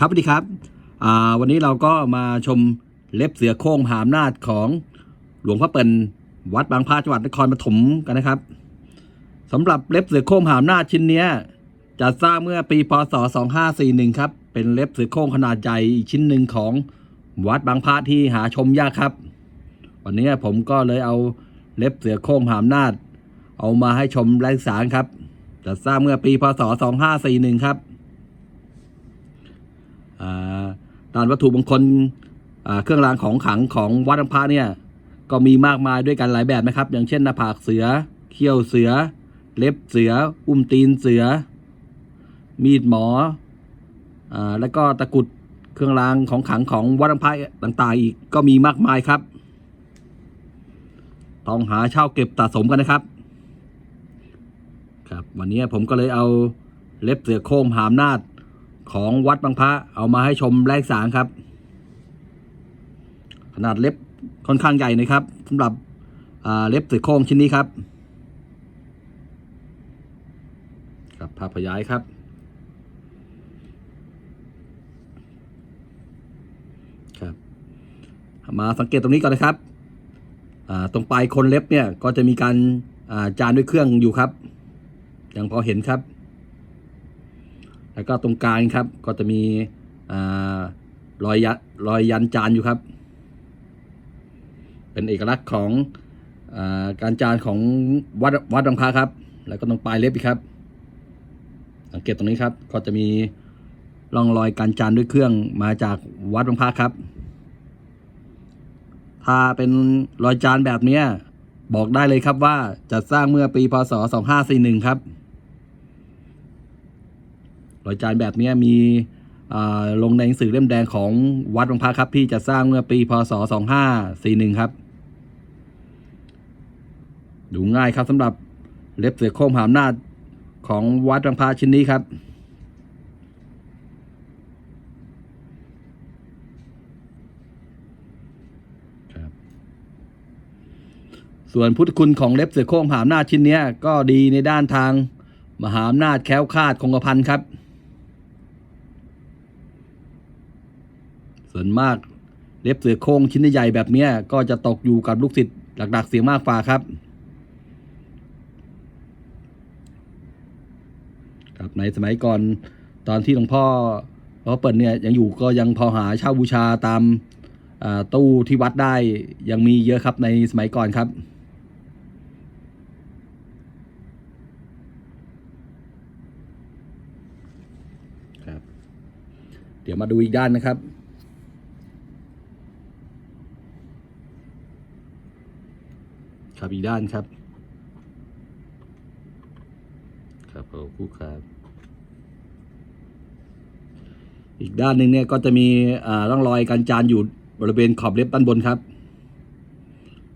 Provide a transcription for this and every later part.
ครับสวัสดีครับ วันนี้เราก็มาชมเล็บเสือโครงมหาอำนาจของหลวงพ่อเปิ่นวัดบางพระจังหวัดนครปฐมกันนะครับสำหรับเล็บเสือโครงมหาอำนาจชิ้นเนี้ยจะสร้างเมื่อปีพศ 2541 ครับ เป็นเล็บเสือโครงขนาดใหญ่อีกชิ้นหนึ่งของวัดบางพระที่หาชมยากครับ วันนี้ผมก็เลยเอาเล็บเสือโครงมหาอำนาจ เอามาให้ชมแรงสารครับจะสร้างเมื่อปีพศ 2541 ครับ อ่า ด้านวัตถุมงคลเครื่องรางของขลังของวัดน้ำพระเนี่ยก็มีมากมายด้วยกันหลายแบบนะครับ อย่างเช่นหน้าผากเสือเขี้ยวเสือ เล็บเสือ อุ้มตีนเสือ มีดหมออแล้วก็ตะกุดเครื่องรางของขลังของวัดน้ำพระต่างๆ อีกก็มีมากมายครับต้องหาเช่าเก็บสะสมกันนะครับ ครับ วันนี้ผมก็เลยเอาเล็บเสือโคร่งหาอำนาจ ของวัดบางพระเอามาให้ชมแรกสารครับ ขนาดเล็บค่อนข้างใหญ่นะครับสำหรับอ่าเล็บสือโครงชิ้นนี้ครับ ครับภาพขยายครับ ครับ มาสังเกตตรงนี้ก่อนนะครับอ่าตรงปลายคนเล็บเนี่ยก็จะมีการอ่าจานด้วยเครื่องอยู่ครับ ยังพอเห็นครับ แล้วก็ตรงกลางครับก็จะมีอรอยยันรอยยันจานอยู่ครับ เป็นเอกลักษณ์ของอการจานของวัดวัดบางพระครับ แล้วก็ตรงปลายเล็บอีกครับ สังเกตตรงนี้ครับ ก็จะมีร่องรอยการจานด้วยเครื่องมาจากวัดบางพระครับ ถ้าเป็นรอยจานแบบนี้บอกได้เลยครับว่าจะสร้างเมื่อปีพศ2541ครับ รอยจานแบบนี้มีลงในหนังสือเล่มแดงของวัดบางพระครับ ที่จะสร้างเมื่อปีพศ 2541 ครับ ดูง่ายครับสำหรับเล็บเสือโคร่งหาอำนาจของวัดบางพระชิ้นนี้ครับส่วนพุทธคุณของเล็บเสือโคร่งมหาอำนาจชิ้นนี้ก็ดีในด้านทางมหาอำนาจแค้วคาดคงกระพันครับ ส่วนมากเล็บเสือโคร่งชิ้นใหญ่แบบนี้ก็จะตกอยู่กับลูกศิษย์หลักๆ เสียงมากกว่าครับครับในสมัยก่อนตอนที่หลวงพ่อหลวงพ่อเปิดเนี่ยยังอยู่ก็ยังพอหาเช่าบูชาตามตู้ที่วัดได้ยังมีเยอะครับในสมัยก่อนครับครับ เดี๋ยวมาดูอีกด้านนะครับ ครับอีกด้านครับ ครับขอบคุณครับอีกด้านหนึ่งเนี่ยก็จะมีอ่าร่องรอยการจานอยู่บริเวณขอบเล็บด้านบนครับ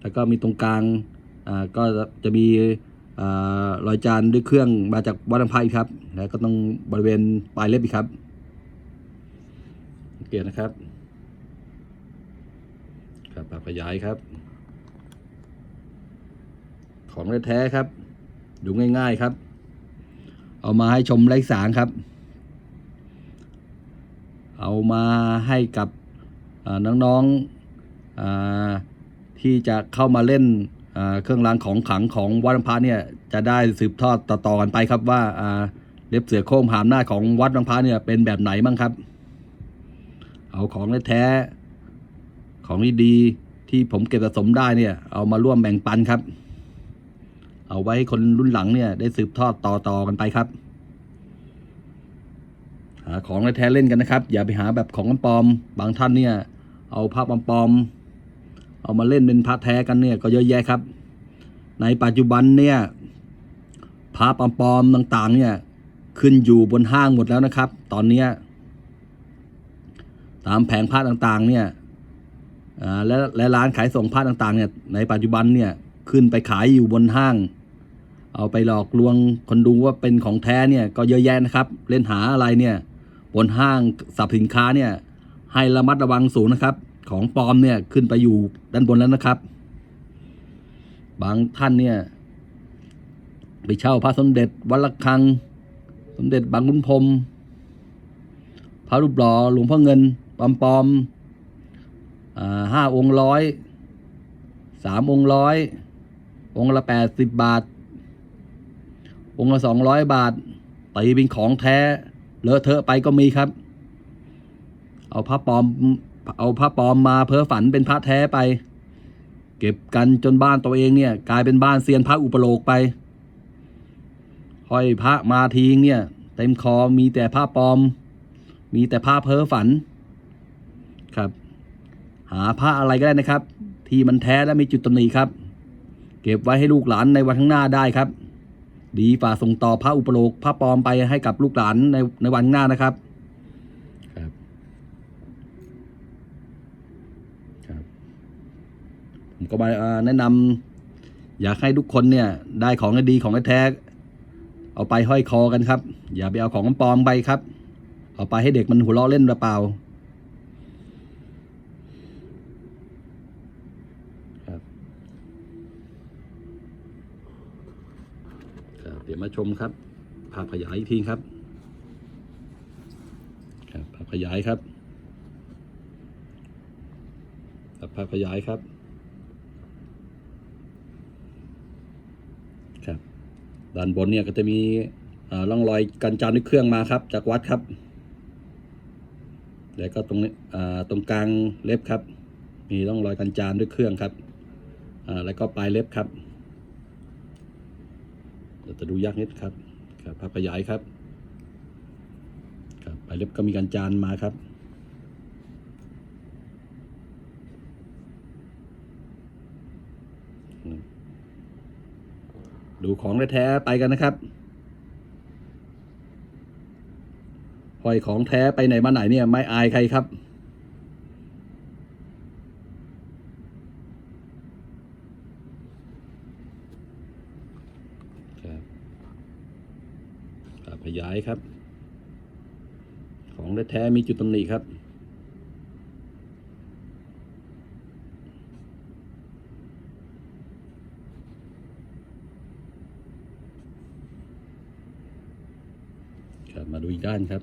แล้วก็มีตรงกลางอ่าก็จะมีอ่ารอยจานด้วยเครื่องมาจากวัดลำไพครับ แล้วก็ต้องบริเวณปลายเล็บอีกครับสังเกตนะครับ ครับปรับขยายครับ ของแท้ๆครับ ดูง่ายๆครับ เอามาให้ชมไร้สางครับ เอามาให้กับน้องๆที่จะเข้ามาเล่นเครื่องรางของขลังของวัดบางพระเนี่ยจะได้สืบทอดต่อๆกันไปครับว่าเล็บเสือโคร่งหามหน้าของวัดบางพระเนี่ยเป็นแบบไหนบ้างครับ เอาของแท้ของดีๆที่ผมเก็บสะสมได้เนี่ยเอามาร่วมแบ่งปันครับ เอาไว้ให้คนรุ่นหลังเนี่ย ได้สืบทอดต่อๆกันไปครับ หาของแท้เล่นกันนะครับ อย่าไปหาแบบของปลอม บางท่านเนี่ย เอาภาพปลอม เอามาเล่นเป็นพระแท้กันเนี่ย ก็เยอะแยะครับ ในปัจจุบันเนี่ยพระปลอมๆต่าง ๆ เนี่ย ขึ้นอยู่บนห้างหมดแล้วนะครับ ตอนนี้ตามแผงพระต่างๆ เนี่ยอ่าและและร้านขายส่งพระต่างๆ เนี่ย ในปัจจุบันเนี่ย ขึ้นไปขายอยู่บนห้าง เอาไปหลอกลวงคนดูว่าเป็นของแท้เนี่ยก็เยอะแยะนะครับ เล่นหาอะไรเนี่ยบนห้างสรรพสินค้าเนี่ยให้ระมัดระวังสูงนะครับ ของปลอมเนี่ยขึ้นไปอยู่ด้านบนแล้วนะครับ บางท่านเนี่ยไปเช่าพระสมเด็จวัดระฆัง สมเด็จบางขุนพรมพระรูปหล่อหลวงพ่อเงินปอมปอมอ่าห้าองค์ร้อยสามองค์ร้อยองค์ละแปดสิบบาท องค์ละสองร้อยบาทตีเป็นของแท้ เลอะเทอะไปก็มีครับ เอาพระปลอม เอาพระปลอมมาเพ้อฝันเป็นพระแท้ไป เก็บกันจนบ้านตัวเองเนี่ย กลายเป็นบ้านเซียนพระอุปโลกไปห้อยพระมาทีงเนี่ย เต็มคอมีแต่ผ้าปลอม มีแต่ผ้าเพ้อฝันครับ หาผ้าอะไรก็ได้นะครับ ที่มันแท้และมีจุดตำหนิครับ เก็บไว้ให้ลูกหลานในวันข้างหน้าได้ครับ ดีฝ่าส่งต่อพระอุปโลกพระปลอมไปให้กับลูกหลานในในวันข้างหน้านะครับ ครับ ครับ ผมก็มาเอ่อแนะนำอยากให้ทุกคนเนี่ย ได้ของดีของแท้ๆเอาไปห้อยคอกันครับ อย่าไปเอาของปลอมไปครับ เอาไปให้เด็กมันหัวเราะเล่นเปล่าครับครับ เดี๋ยวมา ชมครับภาพขยายอีกทีครับครับภาพขยายครับภาพขยายครับครับด้านบนเนี่ยก็จะมีอ่าร่องรอยการจานด้วยเครื่องมาครับ จากวัดครับแล้วก็ตรงนี้ตรงกลางเล็บครับ มีร่องรอยการจานด้วยเครื่องครับแล้วก็ปลายเล็บครับ จะดูยากนิดครับครับภาพขยายครับครับปลายเล็บก็มีการจานมาครับดูของแท้ไปกันนะครับห้อยของแท้ไปไหนมาไหนเนี่ยไม่อายใครครับครับข ยายครับ ของแท้มีจุดตำหนิครับ ครับ มาดูอีกด้านครับ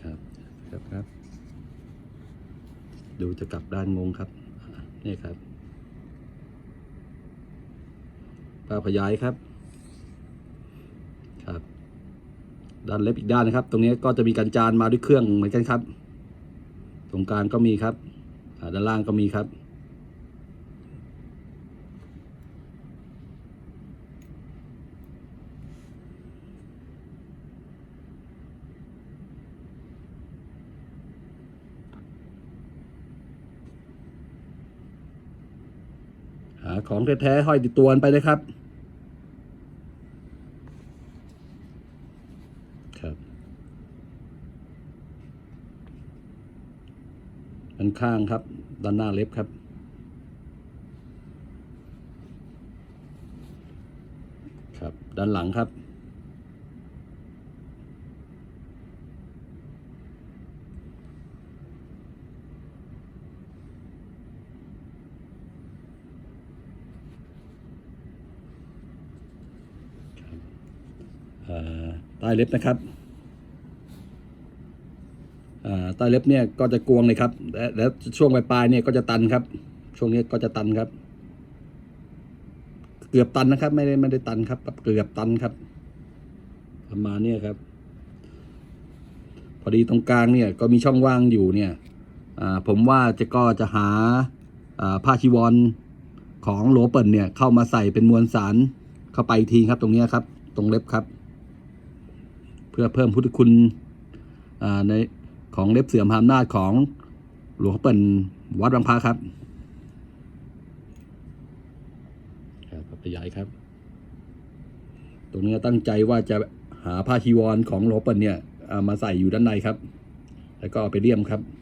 ครับครับครับ ดูจะกลับด้านงงครับนี่ครับ ภาพขยายครับ ครับ ด้านเล็บอีกด้านนะครับ ตรงนี้ก็จะมีการจานมาด้วยเครื่องเหมือนกันครับ ตรงกลางก็มีครับด้านล่างก็มีครับหาของแท้ๆห้อยติดตัวนไปนะครับ ด้านข้างครับ ด้านหน้าเล็บครับ ครับ ด้านหลังครับ ใต้เล็บนะครับอ่า ใต้เล็บเนี่ยก็จะกวงเลยครับและแล้วช่วงปลายๆเนี่ยก็จะตันครับ ช่วงนี้ก็จะตันครับ เกือบตันนะครับ ไม่ได้ไม่ได้ตันครับเกือบตันครับ ประมาณเนี้ยครับ พอดีตรงกลางเนี่ยก็มีช่องว่างอยู่เนี่ยอ่าผมว่าจะก็จะหาอ่าผ้าชีวรของหลเปิ่นเนี่ยเข้ามาใส่เป็นมวลสารเข้าไปทีครับ ตรงนี้ครับ ตรงเล็บครับ เพื่อเพิ่มพุทธคุณอ่าใน ของเล็บเสื่อมพามนาจของหลวงพ่อเปิ่นวัดบางพระครับครับขยายครับ ตรงนี้ตั้งใจว่าจะหาผ้าชีวรของหลวงพ่อเปิ่นเนี่ยเอามาใส่อยู่ด้านในครับ แล้วก็เอาไปเลี่ยมครับครับ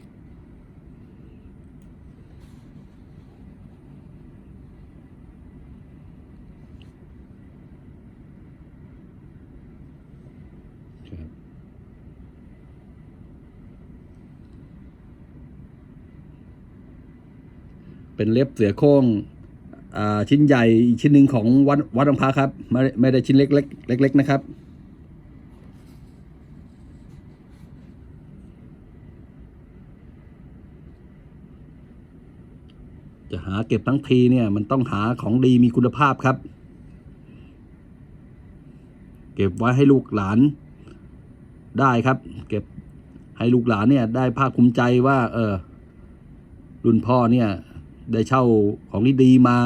เป็นเล็บเสือโค้งชิ้นใหญ่อีกชิ้นหนึ่งของวัดวัดองพระครับ ไม่ไม่ได้ชิ้นเล็กเล็กเล็กเนะครับ จะหาเก็บทั้งทีเนี่ย มันต้องหาของดีมีคุณภาพครับ เก็บไว้ให้ลูกหลานได้ครับ เก็บให้ลูกหลานเนี่ย ได้ภาคภูมิใจว่า เออรุ่นพ่อเนี่ย ได้เช่าของดีๆมา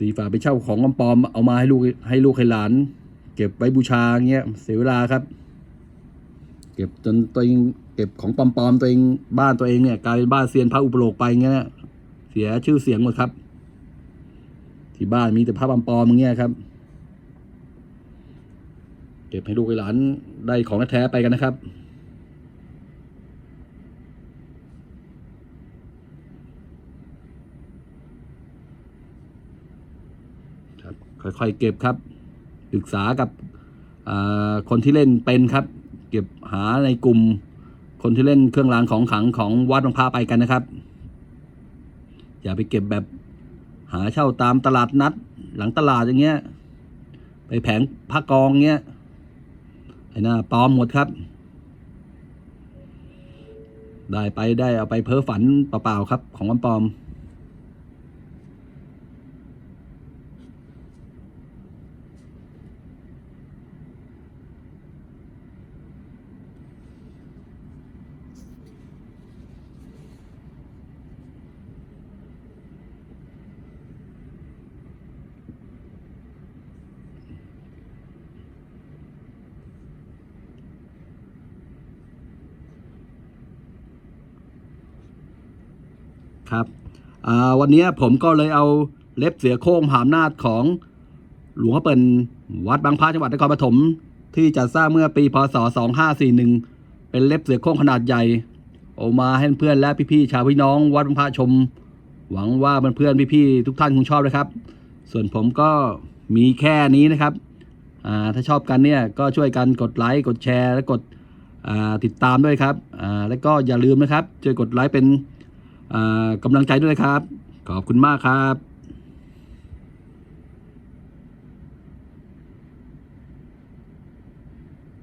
ดีฝ่าไปเช่าของปลอมเอามาให้ลูกให้ลูกให้หลาน เก็บไว้บูชาเงี้ยเสียเวลาครับ เก็บจนตัวเองเก็บของปลอมๆตัวเองบ้านตัวเองเนี่ยกลายเป็นบ้านเซียนพระอุปโลกไปเงี้ยเสียชื่อเสียงหมดครับ ที่บ้านมีแต่พระปลอมๆอย่างเงี้ยครับ เก็บให้ลูกให้หลานได้ของแท้ไปกันนะครับ ค่อยๆเก็บครับศึกษากับคนที่เล่นเป็นครับ เก็บหาในกลุ่ม คนที่เล่นเครื่องรางของขังของวัดบางพระไปกันนะครับ อย่าไปเก็บแบบหาเช่าตามตลาดนัด หลังตลาดอย่างเงี้ย ไปแผงพระกองเงี้ยไอ้น่าปลอมหมดครับ ได้ไปได้เอาไปเพ้อฝันเปล่าๆครับ ของวันปลอม ครับวันนี้ผมก็เลยเอาเล็บเสือโคร่งหาอำนาจของหลวงพ่อเปิ่นวัดบางพระจังหวัดนครปฐมที่จัดสร้างเมื่อปีพศ 2541 เป็นเล็บเสือโคร่งขนาดใหญ่เอามาให้เพื่อนและพี่ๆชาวพี่น้อง วัดบางพระชม หวังว่าเพื่อนๆพี่ๆทุกท่านคงชอบนะครับ ส่วนผมก็มีแค่นี้นะครับถ้าชอบกันเนี่ยก็ช่วยกันกดไลค์กดแชร์ และกดติดตามด้วยครับแล้วก็อย่าลืมนะครับช่วยกดไลค์เป็น กำลังใจด้วยนะครับ ขอบคุณมากครับ